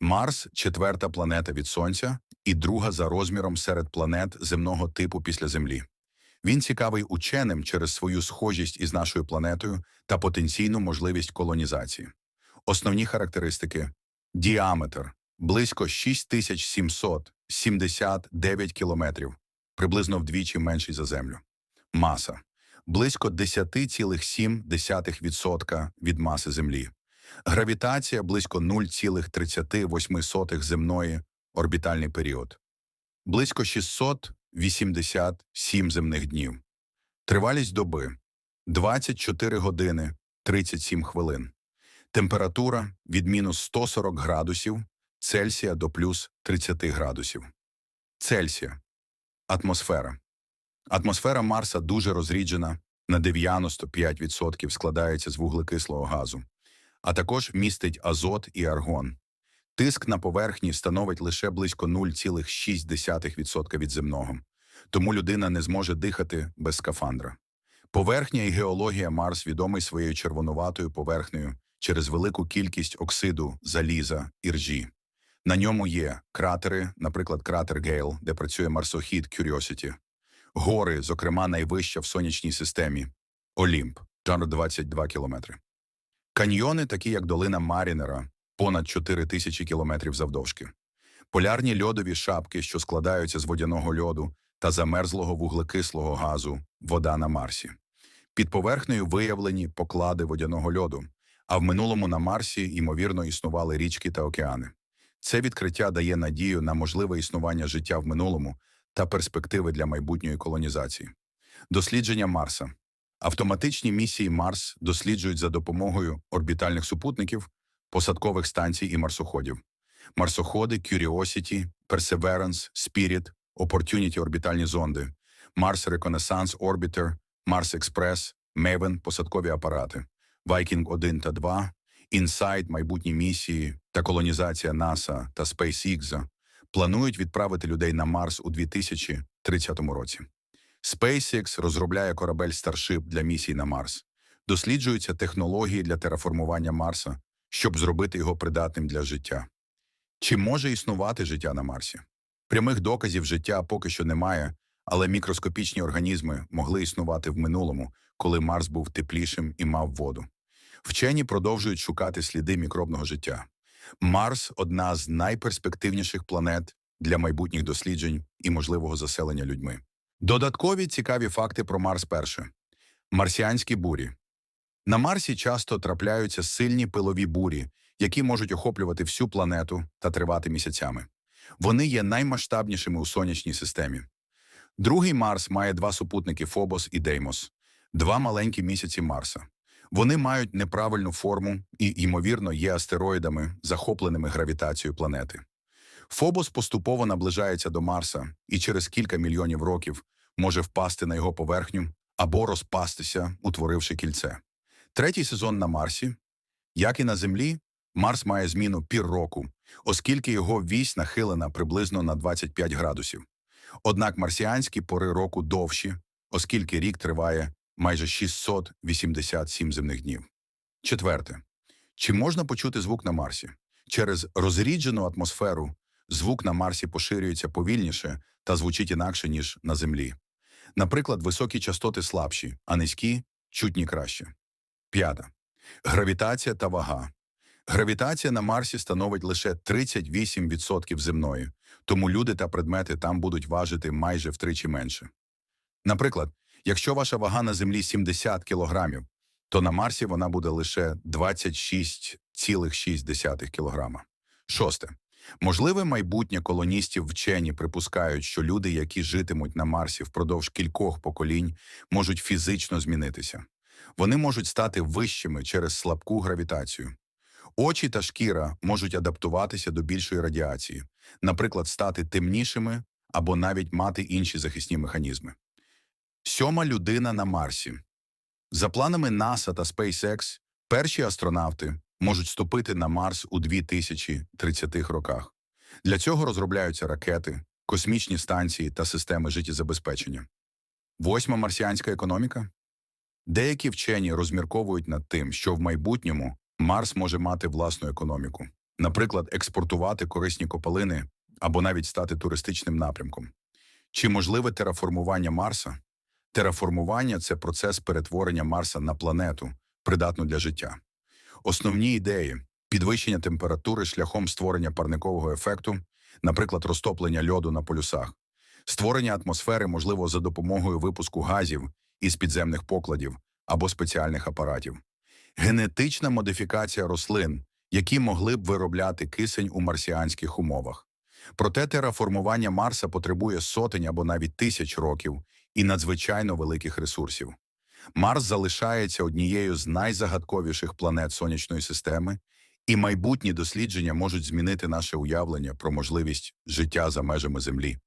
Марс четверта планета від Сонця і друга за розміром серед планет земного типу після Землі. Він цікавий ученим через свою схожість із нашою планетою та потенційну можливість колонізації. Основні характеристики: діаметр близько 6779 кілометрів, приблизно вдвічі менший за Землю. Маса близько 10,7% від маси Землі. Гравітація близько 0,38 земної орбітальний період. Близько 687 земних днів. Тривалість доби 24 години 37 хвилин. Температура від мінус 140 градусів Цельсія до плюс 30 градусів. Цельсія. Атмосфера. Атмосфера Марса дуже розріджена, на 95% складається з вуглекислого газу, а також містить азот і аргон. Тиск на поверхні становить лише близько 0,6% від земного, тому людина не зможе дихати без скафандра. Поверхня і геологія Марс відомий своєю червонуватою поверхнею через велику кількість оксиду, заліза і ржі. На ньому є кратери, наприклад, кратер Гейл, де працює марсохід Curiosity, гори, зокрема найвища в сонячній системі Олімп, 22 кілометри. Каньйони, такі як долина Марінера, понад 4 тисячі кілометрів завдовжки. Полярні льодові шапки, що складаються з водяного льоду та замерзлого вуглекислого газу, вода на Марсі. Під поверхнею виявлені поклади водяного льоду, а в минулому на Марсі, ймовірно, існували річки та океани. Це відкриття дає надію на можливе існування життя в минулому та перспективи для майбутньої колонізації. Дослідження Марса. Автоматичні місії Марс досліджують за допомогою орбітальних супутників, посадкових станцій і марсоходів. Марсоходи Curiosity, Perseverance, Spirit, Opportunity орбітальні зонди, Mars Reconnaissance Orbiter, Mars Express, Maven посадкові апарати, Viking 1 та 2, Insight майбутні місії та колонізація НАСА та SpaceX планують відправити людей на Марс у 2030 році. SpaceX розробляє корабель Starship для місій на Марс. Досліджуються технології для тераформування Марса, щоб зробити його придатним для життя. Чи може існувати життя на Марсі? Прямих доказів життя поки що немає, але мікроскопічні організми могли існувати в минулому, коли Марс був теплішим і мав воду. Вчені продовжують шукати сліди мікробного життя. Марс одна з найперспективніших планет для майбутніх досліджень і можливого заселення людьми. Додаткові цікаві факти про Марс перше. Марсіанські бурі. На Марсі часто трапляються сильні пилові бурі, які можуть охоплювати всю планету та тривати місяцями. Вони є наймасштабнішими у сонячній системі. Другий Марс має два супутники Фобос і Деймос, два маленькі місяці Марса. Вони мають неправильну форму і, ймовірно, є астероїдами, захопленими гравітацією планети. Фобос поступово наближається до Марса і через кілька мільйонів років може впасти на його поверхню або розпастися, утворивши кільце. Третій сезон на Марсі, як і на Землі, Марс має зміну пір року, оскільки його вісь нахилена приблизно на 25 градусів. Однак марсіанські пори року довші, оскільки рік триває майже 687 земних днів. Четверте. Чи можна почути звук на Марсі? Через розріджену атмосферу звук на Марсі поширюється повільніше та звучить інакше, ніж на Землі. Наприклад, високі частоти слабші, а низькі чутні краще. П'ята. Гравітація та вага. Гравітація на Марсі становить лише 38% земної, тому люди та предмети там будуть важити майже втричі менше. Наприклад, якщо ваша вага на Землі 70 кг, то на Марсі вона буде лише 26,6 кг. Шосте. Можливе майбутнє колоністів вчені припускають, що люди, які житимуть на Марсі впродовж кількох поколінь, можуть фізично змінитися. Вони можуть стати вищими через слабку гравітацію. Очі та шкіра можуть адаптуватися до більшої радіації, наприклад, стати темнішими або навіть мати інші захисні механізми. Сьома людина на Марсі. За планами НАСА та SpaceX, перші астронавти можуть ступити на Марс у 2030-х роках. Для цього розробляються ракети, космічні станції та системи життєзабезпечення. Восьма марсіанська економіка. Деякі вчені розмірковують над тим, що в майбутньому Марс може мати власну економіку. наприклад, експортувати корисні копалини або навіть стати туристичним напрямком. Чи можливе тераформування Марса? Тераформування це процес перетворення Марса на планету, придатну для життя. Основні ідеї підвищення температури шляхом створення парникового ефекту, наприклад, розтоплення льоду на полюсах, створення атмосфери можливо за допомогою випуску газів із підземних покладів або спеціальних апаратів, генетична модифікація рослин, які могли б виробляти кисень у марсіанських умовах. Проте тераформування Марса потребує сотень або навіть тисяч років і надзвичайно великих ресурсів. Марс залишається однією з найзагадковіших планет сонячної системи, і майбутні дослідження можуть змінити наше уявлення про можливість життя за межами Землі.